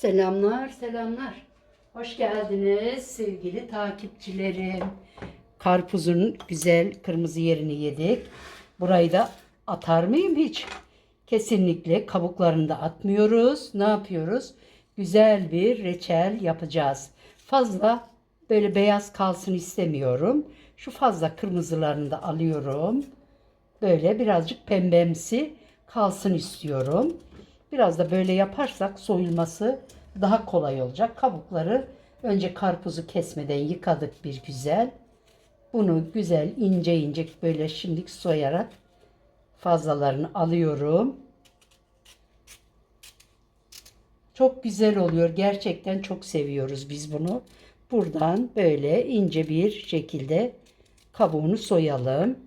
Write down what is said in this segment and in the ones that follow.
Selamlar, selamlar. Hoş geldiniz sevgili takipçilerim. Karpuzun güzel kırmızı yerini yedik. Burayı da atar mıyım hiç? Kesinlikle kabuklarını da atmıyoruz. Ne yapıyoruz? Güzel bir reçel yapacağız. Fazla böyle beyaz kalsın istemiyorum. Şu fazla kırmızılarını da alıyorum. Böyle birazcık pembemsi kalsın istiyorum. Biraz da böyle yaparsak soyulması daha kolay olacak. Kabukları önce karpuzu kesmeden yıkadık bir güzel. Bunu güzel ince ince böyle şimdilik soyarak fazlalarını alıyorum. Çok güzel oluyor. Gerçekten çok seviyoruz biz bunu. Buradan böyle ince bir şekilde kabuğunu soyalım.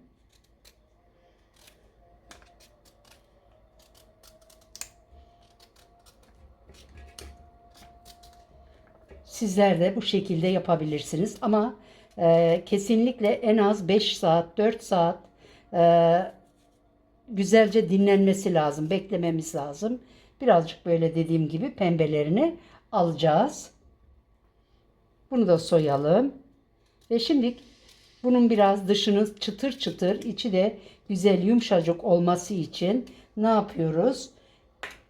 Sizler de bu şekilde yapabilirsiniz. Ama e, kesinlikle en az 5 saat 4 saat e, güzelce dinlenmesi lazım beklememiz lazım. Birazcık böyle dediğim gibi pembelerini alacağız. Bunu da soyalım. Ve şimdi bunun biraz dışını çıtır çıtır içi de güzel yumuşacık olması için ne yapıyoruz?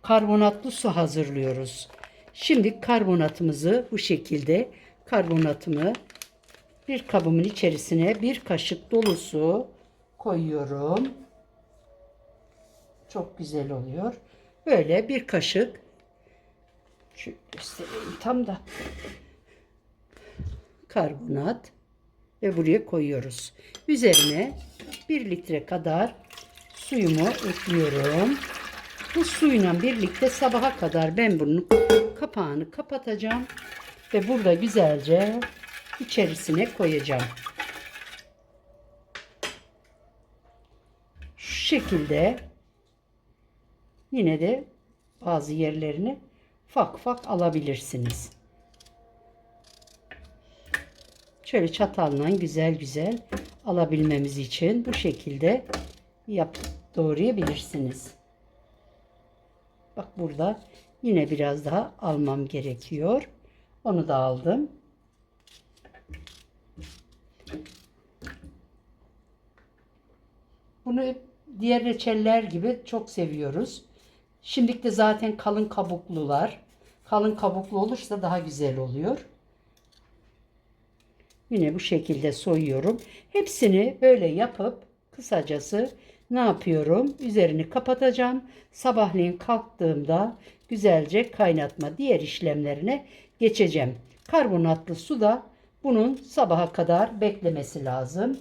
Karbonatlı su hazırlıyoruz Şimdi karbonatımızı bu şekilde karbonatımı bir kabımın içerisine bir kaşık dolusu koyuyorum. Çok güzel oluyor. Böyle bir kaşık şu göstereyim tam da karbonat ve buraya koyuyoruz. Üzerine bir litre kadar suyumu ekliyorum. Bu suyla birlikte sabaha kadar ben bunun kapağını kapatacağım ve burada güzelce içerisine koyacağım. Şu şekilde yine de bazı yerlerini ufak ufak alabilirsiniz. Şöyle çatalla güzel güzel alabilmemiz için bu şekilde yap doğrayabilirsiniz. Bak burada yine biraz daha almam gerekiyor. Onu da aldım. Bunu diğer reçeller gibi çok seviyoruz. Şimdilik de zaten kalın kabuklular. Kalın kabuklu olursa daha güzel oluyor. Yine bu şekilde soyuyorum. Hepsini böyle yapıp kısacası ne yapıyorum? Üzerini kapatacağım. Sabahleyin kalktığımda güzelce kaynatma diğer işlemlerine geçeceğim. Karbonatlı su da bunun sabaha kadar beklemesi lazım.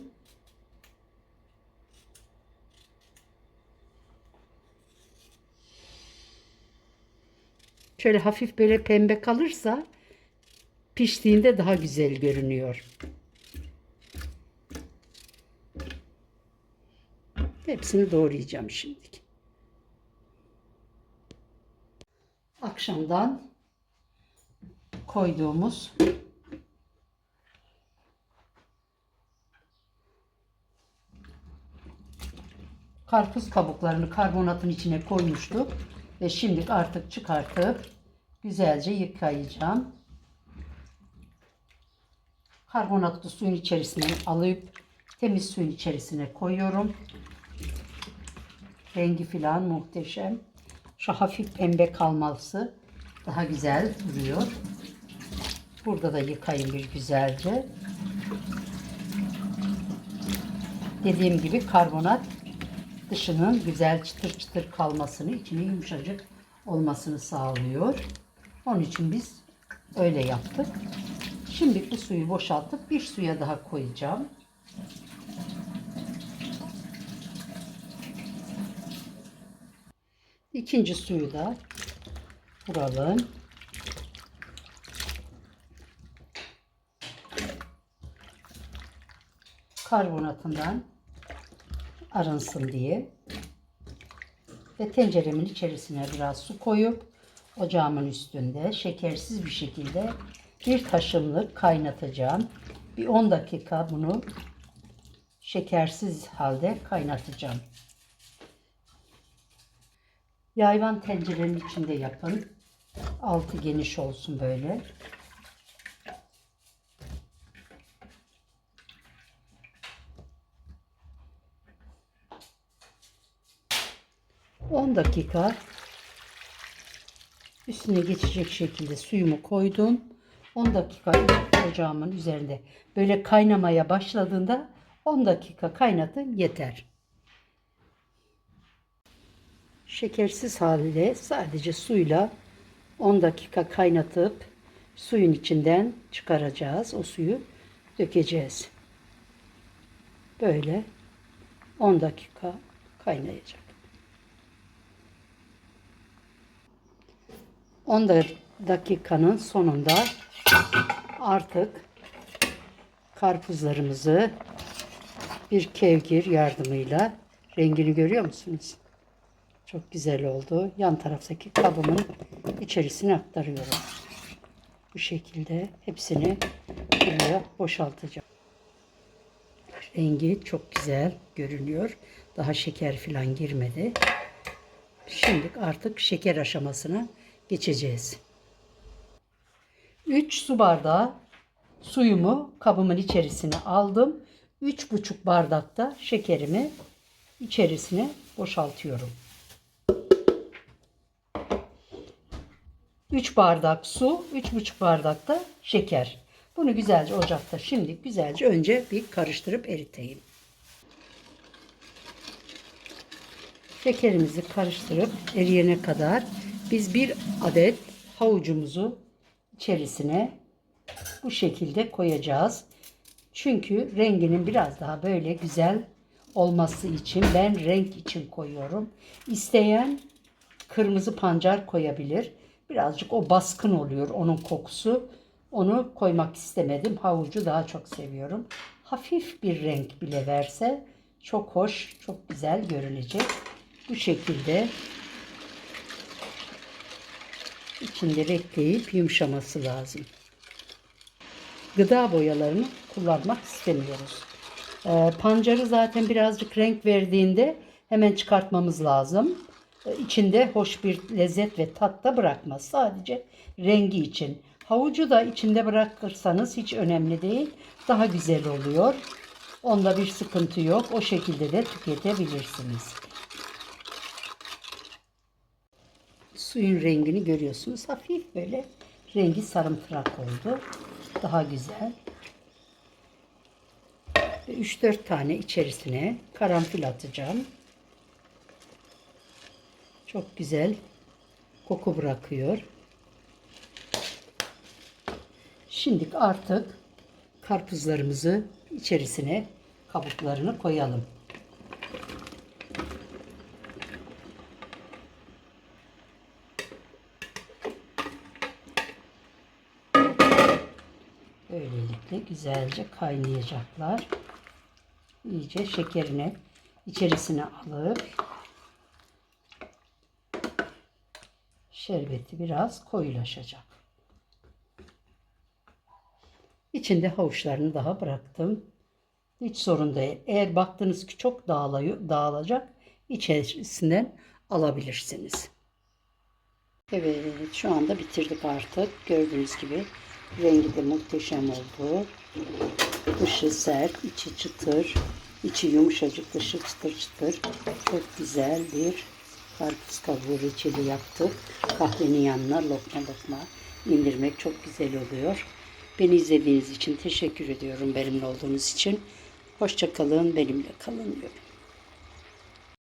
Şöyle hafif böyle pembe kalırsa piştiğinde daha güzel görünüyor. Hepsini doğrayacağım şimdi. Akşamdan koyduğumuz karpuz kabuklarını karbonatın içine koymuştuk. Ve şimdi artık çıkartıp güzelce yıkayacağım. Karbonatlı suyun içerisine alıp temiz suyun içerisine koyuyorum. Rengi filan muhteşem. Şu hafif pembe kalması daha güzel duruyor. Burada da yıkayın bir güzelce. Dediğim gibi karbonat dışının güzel çıtır çıtır kalmasını, içinin yumuşacık olmasını sağlıyor. Onun için biz öyle yaptık. Şimdi bu suyu boşaltıp bir suya daha koyacağım. İkinci suyu da vuralım. Karbonatından arınsın diye. Ve tenceremin içerisine biraz su koyup ocağımın üstünde şekersiz bir şekilde bir taşımlık kaynatacağım. Bir 10 dakika bunu şekersiz halde kaynatacağım. Yayvan tencerenin içinde yapın. Altı geniş olsun böyle. On dakika üstüne geçecek şekilde suyumu koydum. 10 dakika ocağımın üzerinde böyle kaynamaya başladığında 10 dakika kaynatın yeter. Şekersiz halde sadece suyla 10 dakika kaynatıp suyun içinden çıkaracağız. O suyu dökeceğiz. Böyle 10 dakika kaynayacak. 10 dakikanın sonunda artık karpuzlarımızı bir kevgir yardımıyla rengini görüyor musunuz? Çok güzel oldu. Yan taraftaki kabımın içerisine aktarıyorum. Bu şekilde hepsini buraya boşaltacağım. Rengi çok güzel görünüyor. Daha şeker falan girmedi. Şimdi artık şeker aşamasına geçeceğiz. 3 su bardağı suyumu kabımın içerisine aldım. 3,5 bardakta şekerimi içerisine boşaltıyorum. 3 bardak su, 3,5 bardak da şeker. Bunu güzelce ocakta şimdi güzelce önce bir karıştırıp eriteyim. Şekerimizi karıştırıp eriyene kadar biz bir adet havucumuzu içerisine bu şekilde koyacağız. Çünkü renginin biraz daha böyle güzel olması için ben renk için koyuyorum. İsteyen kırmızı pancar koyabilir. Birazcık o baskın oluyor onun kokusu. Onu koymak istemedim. Havucu daha çok seviyorum. Hafif bir renk bile verse çok hoş, çok güzel görünecek. Bu şekilde içinde bekleyip yumuşaması lazım. Gıda boyalarını kullanmak istemiyoruz. Ee, pancarı zaten birazcık renk verdiğinde hemen çıkartmamız lazım. İçinde hoş bir lezzet ve tat da bırakmaz. Sadece rengi için. Havucu da içinde bırakırsanız hiç önemli değil. Daha güzel oluyor. Onda bir sıkıntı yok. O şekilde de tüketebilirsiniz. Suyun rengini görüyorsunuz. Hafif böyle rengi sarımtırak oldu. Daha güzel. 3-4 tane içerisine karanfil atacağım. Çok güzel koku bırakıyor. Şimdi artık karpuzlarımızı içerisine kabuklarını koyalım. Böylelikle güzelce kaynayacaklar. İyice şekerini içerisine alıp şerbeti biraz koyulaşacak. İçinde havuçlarını daha bıraktım. Hiç sorun değil. Eğer baktınız ki çok dağılacak içerisinden alabilirsiniz. Evet şu anda bitirdik artık. Gördüğünüz gibi rengi de muhteşem oldu. Dışı sert, içi çıtır, içi yumuşacık, dışı çıtır çıtır. Çok güzel bir karpuz kabuğu reçeli yaptık. Kahvenin yanına lokma lokma indirmek çok güzel oluyor. Beni izlediğiniz için teşekkür ediyorum benimle olduğunuz için. Hoşça kalın, benimle kalın diyorum.